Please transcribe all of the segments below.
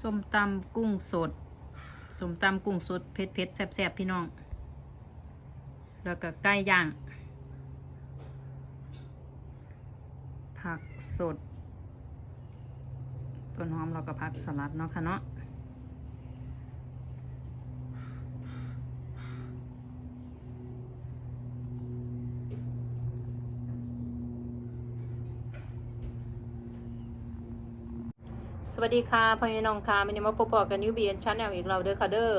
ส้มตำกุ้งสดส้มตำกุ้งสดเผ็ดเผ็ดแซ่บๆพี่น้อง แล้วก็ไก่ย่าง ผักสด ต้นหอมเราก็ผักสลัดเนาะค่ะเนาะ วัสดีค่ะพ่อแม่น้องค่ะวันนี้มาพบกับนิวเบียนชั้นแนวอีกเราเด้อค่ะเด้อ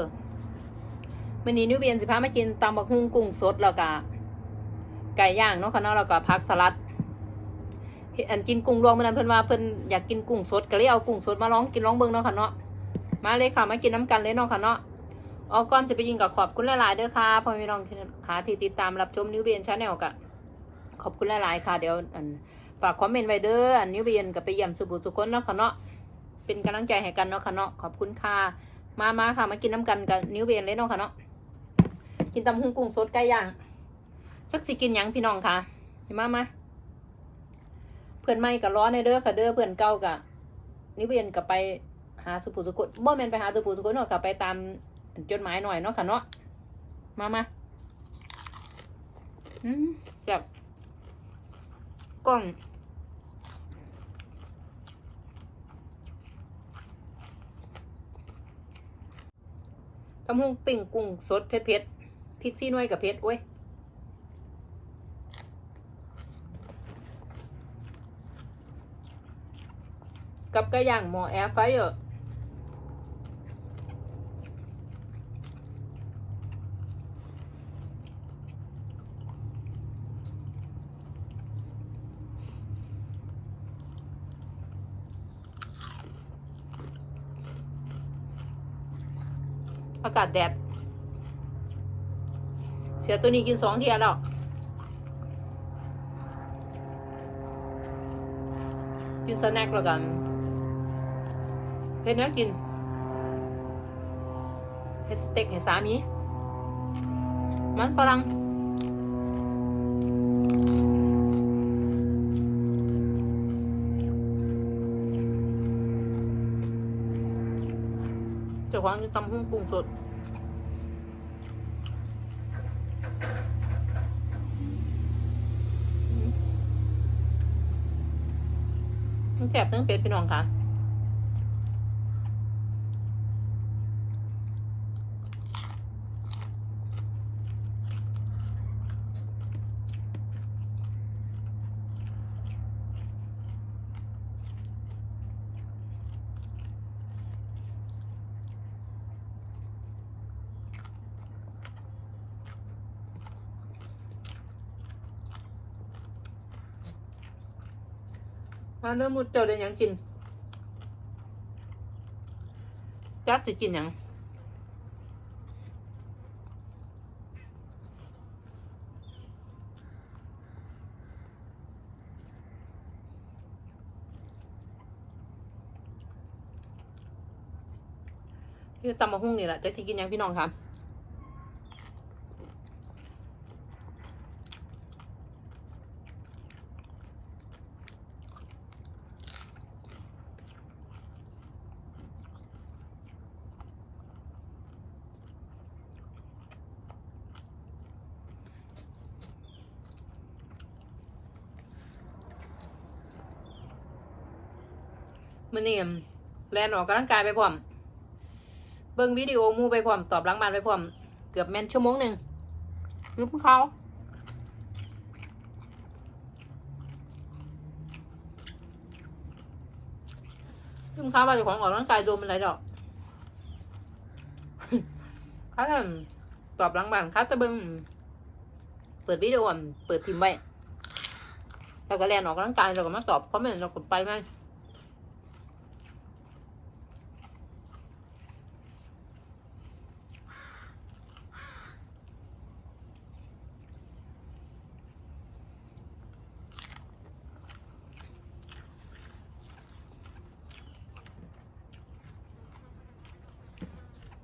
วันนี้นิวเบียนสิพามากินตำบักหุ่งกุ้งสดแล้วก็ไก่ย่างเนาะค่ะเนาะแล้วก็ผักสลัดอันกินกุ้งรวมเมื่อนั้นเพิ่นว่าเพิ่นอยากกินกุ้งสดก็เลยเอากุ้งสดมาลองกินลองเบิ่งเนาะค่ะเนาะมาเลยค่ะมากินน้ำกันเลยเนาะค่ะเนาะเอาก่อนจะไปยิงกับขอบคุณหลายๆเด้อค่ะพ่อแม่น้องค่ะที่ติดตามรับชมนิวเบียนชั้นแนวกะขอบคุณหลายๆค่ะเดี๋ยวอันฝากคอมเมนต์ไว้เด้ออันนิวเบียนกับไปเยี่ยมสุบุสุคนเนาะค่ะเนาะ เป็นกำลังใจให้กันเนาะค่ะเนาะขอบคุณค่ะมามาค่ะมากินน้ำกันกับนิ้วเบียนเลยเนาะค่ะเนาะกินตำหุ่งกุ้งสดไก่ย่างจักสิกินยังพี่น้องค่ะเห็นมามาเพื่อนไม่กับร้อนในเด้อค่ะเด้อเพื่อนเก่ากับนิ้วเบียนกับไปหาสุภูสุกุลบ่แมนไปหาสุภูสุกุลเนาะกับไปตามจดหมายหน่อยเนาะค่ะเนาะมามาอืมแบบกล้อง ตำหุงปิ่งกุ้งสดเผ็ดเผ็ดๆพริกซี่น้อยกับเผ็ดโอ้ยกับกระย่างหมอแอร์ไฟเออร์ อากาศแดด เสือตัวนี้กินสองเทียแล้วกินสแน็คแล้วกัน เพ็ดนะกินเฮสเต็กให้สามี มันฝรั่ง เจ้าของจะตำหุ้งปรุงสดมันแสบตั้งเป็ดพี่น้องค่ะ มาเริ่มมุดเจ้าเลยยังกินจักจะกินยังพี่ตำมาหุ้งนี่แหละจะกินยังพี่น้องครับ มันนี่แลนออกกำลังกายไปพร้อม เบิ่งวิดีโอหมูไปพร้อม ตอบหลังบ้านไปพร้อม เกือบแม่นชั่วโมงหนึ่งรู้พวกเขาซึ่งเขาว่าเจะของออกกำลังกายโดนเป็นไรดอกเขาทำตอบหลังบ้านเขาจะเบิ่งเปิดวิดีโออะเปิดพิมพ์ไว้แล้วก็แลนออกกำลังกายเราก็มาตอบคอมเมนต์เราก็ไปไหม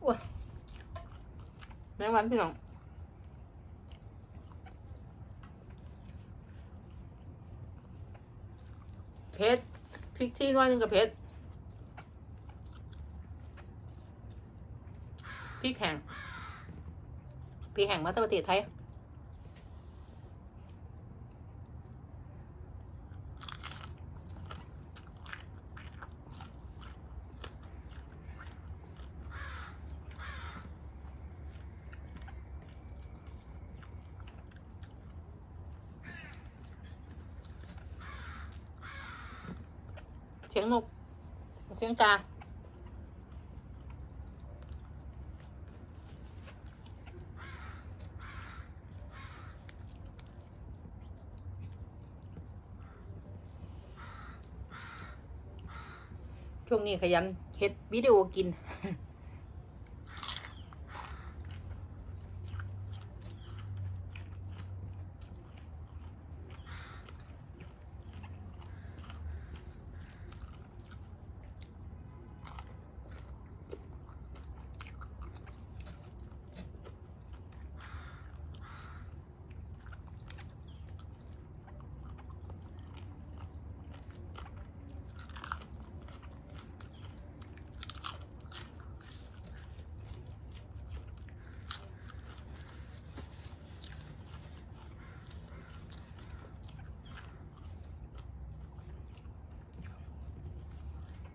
อ้ยแมงวันพี่น้องเผ็ดพริกที่น้อยนึงกับเผ็ดพริกแห้งพริกแห้งมาตะวันตกไทย สียงนก เสียงกาช่วงนี้ขยันเฮ็ดวิดีโอกิน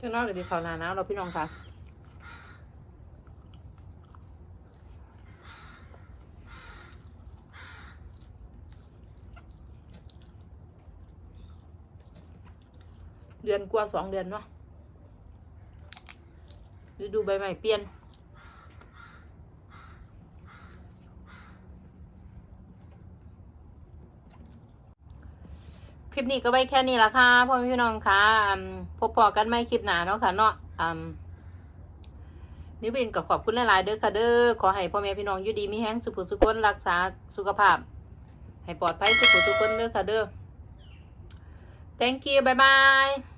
จังนอกจากที่เขาวนานะเราพี่น้องค่ะเดือนกว่าสองเดือนเนาะฤดูใบใหม่เปลี่ยน คลิปนี้ก็ไว้แค่นี้ละค่ะพ่อแม่พี่น้องค่ะพบพอกันไม่คลิปหนาเนาะค่ะเนาะอืมนิวบินกับขอบคุณหลายๆเด้อค่ะเด้อขอให้พ่อแม่พี่น้องอยู่ดีมีแห้งสุขสุขคนรักษาสุขภาพ ให้ปลอดภัยสุขสุขคนเด้อค่ะเด้อ thank you bye bye